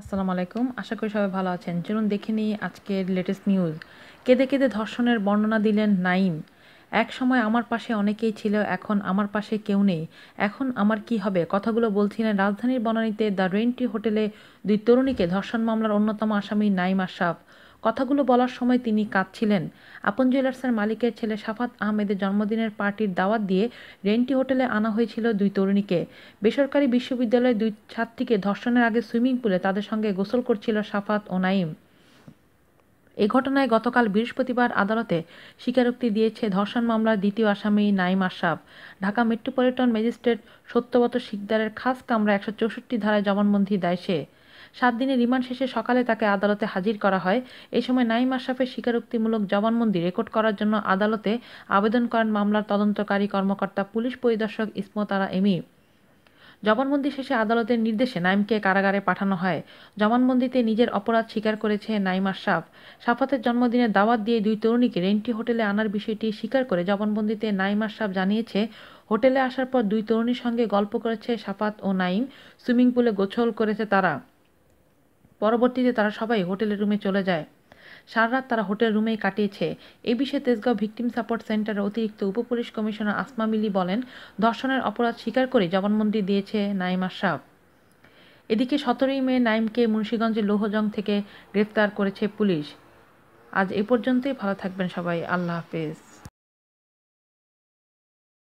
আসসালামু আলাইকুম। আশা করি সবাই ভালো আছেন। চলুন দেখে নিই আজকের লেটেস্ট নিউজ কেঁদে কেঁদে ধর্ষণের বর্ণনা দিলেন নাইম। এক সময় আমার পাশে অনেকেই ছিল, এখন আমার পাশে কেউ নেই। এখন আমার কি হবে? কথাগুলো বলছিলেন রাজধানীর বনানীতে দ্য রেন্টি হোটেলে দুই তরুণীকে ধর্ষণ মামলার অন্যতম আসামি নাইম আশরাফ। কথাগুলো বলার সময় তিনি কাঁদছিলেন। আপন জুয়েলার্সের মালিকের ছেলে সাফাত আহমেদের জন্মদিনের পার্টির দাওয়াত দিয়ে রেন্টি হোটেলে আনা হয়েছিল দুই তরুণীকে। বেসরকারি বিশ্ববিদ্যালয়ের দুই ছাত্রীকে ধর্ষণের আগে সুইমিং পুলে তাদের সঙ্গে গোসল করছিল সাফাত ও নাইম এ ঘটনায় গতকাল বৃহস্পতিবার আদালতে স্বীকারোক্তি দিয়েছে ধর্ষণ মামলার দ্বিতীয় আসামি নাইম আশরাফ। ঢাকা মেট্রোপলিটন ম্যাজিস্ট্রেট সত্যবত শিকদারের খাস কামরা একশো চৌষট্টি ধারায় জবানবন্দি দেয় সে। সাত দিনের রিমান্ড শেষে সকালে তাকে আদালতে হাজির করা হয়। এই সময় নাইম আশরাফের স্বীকারোক্তিমূলক জবানবন্দি রেকর্ড করার জন্য আদালতে আবেদন করেন মামলার তদন্তকারী কর্মকর্তা, পুলিশ পরিদর্শক ইসমত আরা এমি। জবানবন্দি শেষে আদালতের নির্দেশে নাইমকে কারাগারে পাঠানো হয়। জবানবন্দিতে নিজের অপরাধ স্বীকার করেছে নাইম আশরাফ। সাফাতের জন্মদিনে দাওয়াত দিয়ে দুই তরুণীকে রেন্টি হোটেলে আনার বিষয়টি স্বীকার করে জবানবন্দিতে নাইম আশরাফ জানিয়েছে, হোটেলে আসার পর দুই তরুণীর সঙ্গে গল্প করেছে সাফাত ও নাইম সুইমিং পুলে গোছল করেছে তারা। পরবর্তীতে তারা সবাই হোটেলের রুমে চলে যায়। সারা রাত তারা হোটেল রুমেই কাটিয়েছে। এ বিষয়ে তেজগাঁও ভিকটিম সাপোর্ট সেন্টারের অতিরিক্ত উপপুলিশ কমিশনার আসমা মিলি বলেন, ধর্ষণের অপরাধ স্বীকার করে জবানবন্দি দিয়েছে নাইম আশরাফ এদিকে সতেরোই মে নাইমকে মুন্সীগঞ্জের লৌহজং থেকে গ্রেফতার করেছে পুলিশ। আজ এ পর্যন্তই, ভালো থাকবেন সবাই। আল্লাহ হাফেজ।